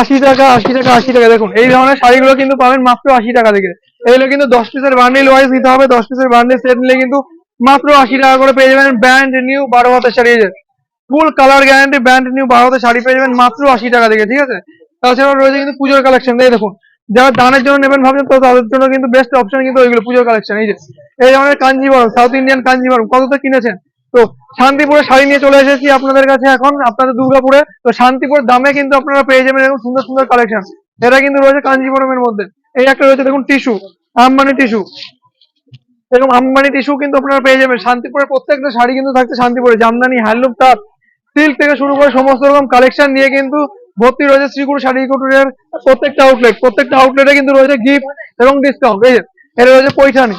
আশি টাকা আশি টাকা আশি টাকা। দেখুন, এই ধরনের শাড়িগুলো কিন্তু পাবেন মাত্র আশি টাকা থেকে। এগুলো কিন্তু দশ পিসের বান্ডিল ওয়াইজ নিতে হবে। দশ পিসের বান্ডিল সেট নিলে কিন্তু মাত্র আশি টাকা করে পেয়ে যাবেন ব্র্যান্ড নিউ বারো হাতের sari. Full colour guarantee brand new বারো হাতের শাড়ি পেয়ে যাবেন মাত্র আশি টাকা থেকে, ঠিক আছে? তাছাড়াও রয়েছে কিন্তু পুজোর কালেকশন এই দেখুন, যারা দানের জন্য নেবেন ভাবছেন, তো তাদের জন্য কিন্তু বেস্ট অপশন কিন্তু ওইগুলো পুজোর কালেকশন এই যে, এই ধরনের কাঞ্জিবরম সাউথ ইন্ডিয়ান কাঞ্জিবরম, কত তো কিনেছেন? তো শান্তিপুরে শাড়ি নিয়ে চলে এসেছি আপনাদের কাছে এখন, আপনাদের দুর্গাপুরে। তো শান্তিপুর দামে কিন্তু আপনারা পেয়ে যাবেন এরকম সুন্দর সুন্দর কালেকশন এটা কিন্তু রয়েছে কাঞ্জিবরমের মধ্যে। এই একটা রয়েছে, দেখুন টিস্যু আম্বানি টিস্যু এরকম আম্বানি টিস্যু কিন্তু আপনারা পেয়ে যাবেন। শান্তিপুরের প্রত্যেকটা শাড়ি কিন্তু থাকছে শান্তিপুরে। জামদানি, হ্যান্ডলুম, তাঁত সিল্ক থেকে শুরু করে সমস্ত রকম কালেকশন নিয়ে কিন্তু ভর্তি রয়েছে শ্রীগুরু শাড়ি কুটুরের প্রত্যেকটা আউটলেট প্রত্যেকটা আউটলেটে কিন্তু রয়েছে গিফট এবং ডিসকাউন্ট এই যে, এটা রয়েছে পৈঠানি।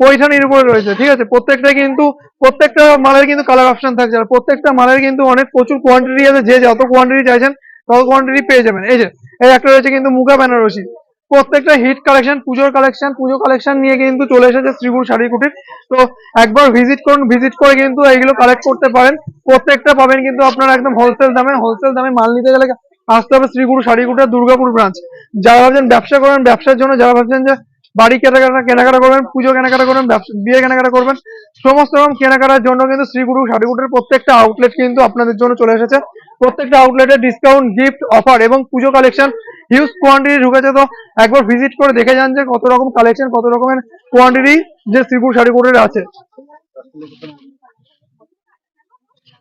পৈঠানির উপরে রয়েছে, ঠিক আছে? প্রত্যেকটা কিন্তু, প্রত্যেকটা মালের কিন্তু কালার অপশন থাকছে। আর প্রত্যেকটা মালের কিন্তু অনেক প্রচুর কোয়ান্টিটি আছে, যে যত কোয়ান্টিটি চাইছেন, তত কোয়ান্টিটি পেয়ে যাবেন। এই যে, এই একটা রয়েছে কিন্তু মুগা বেনারসি। প্রত্যেকটা হিট কালেকশন পুজোর কালেকশন পুজো কালেকশন নিয়ে কিন্তু চলে এসেছে শ্রীগুরু শাড়ি কুটির তো একবার ভিজিট করুন ভিজিট করে কিন্তু এইগুলো কালেক্ট করতে পারেন। প্রত্যেকটা পাবেন কিন্তু আপনারা একদম হোলসেল দামে হোলসেল দামে মাল নিতে গেলে আসতে হবে শ্রীগুরু শাড়ি কুটির দুর্গাপুর ব্রাঞ্চ যারা ভাবছেন ব্যবসা করেন, ব্যবসার জন্য যারা ভাবছেন যে বাড়ি কেনাকাটা কেনাকাটা করবেন, পুজো কেনাকাটা করবেন বিয়ে কেনাকাটা করবেন, সমস্ত রকম কেনাকাটার জন্য কিন্তু শ্রীগুরু শাড়িগুটের প্রত্যেকটা আউটলেট কিন্তু আপনাদের জন্য চলে এসেছে। প্রত্যেকটা আউটলেটে ডিসকাউন্ট গিফট অফার এবং পুজো কালেকশন হিউজ কোয়ান্টিটি ঢুকেছে। তো একবার ভিজিট করে দেখে যান যে কত রকম কালেকশন কত রকমের কোয়ান্টিটি যে শ্রীগুরু শাড়িগুটের আছে।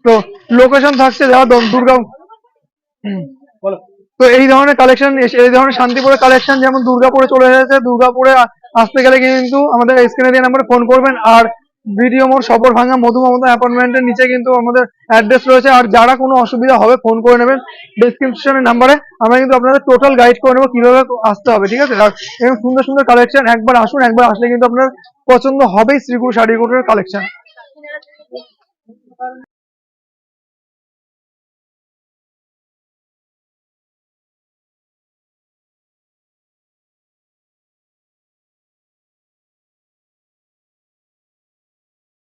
তো লোকেশন থাকছে যারা দুর্গা বলো। তো এই ধরনের কালেকশন এই ধরনের শান্তিপুরের কালেকশন যেমন দুর্গাপুরে চলে এসেছে, দুর্গাপুরে আসতে গেলে কিন্তু আমাদের স্ক্রিনে দিয়ে নাম্বারে ফোন করবেন। আর ভিডিও মোর সবর ভাঙা মধু মমতা অ্যাপার্টমেন্টের নিচে কিন্তু আমাদের অ্যাড্রেস রয়েছে। আর যারা কোনো অসুবিধা হবে ফোন করে নেবেন ডিসক্রিপশনের নাম্বারে আমরা কিন্তু আপনাদের টোটাল গাইড করে নেব কীভাবে আসতে হবে, ঠিক আছে? আর এরকম সুন্দর সুন্দর কালেকশন একবার আসুন, একবার আসলে কিন্তু আপনার পছন্দ হবেই শ্রীগুরু শাড়ি কালেকশন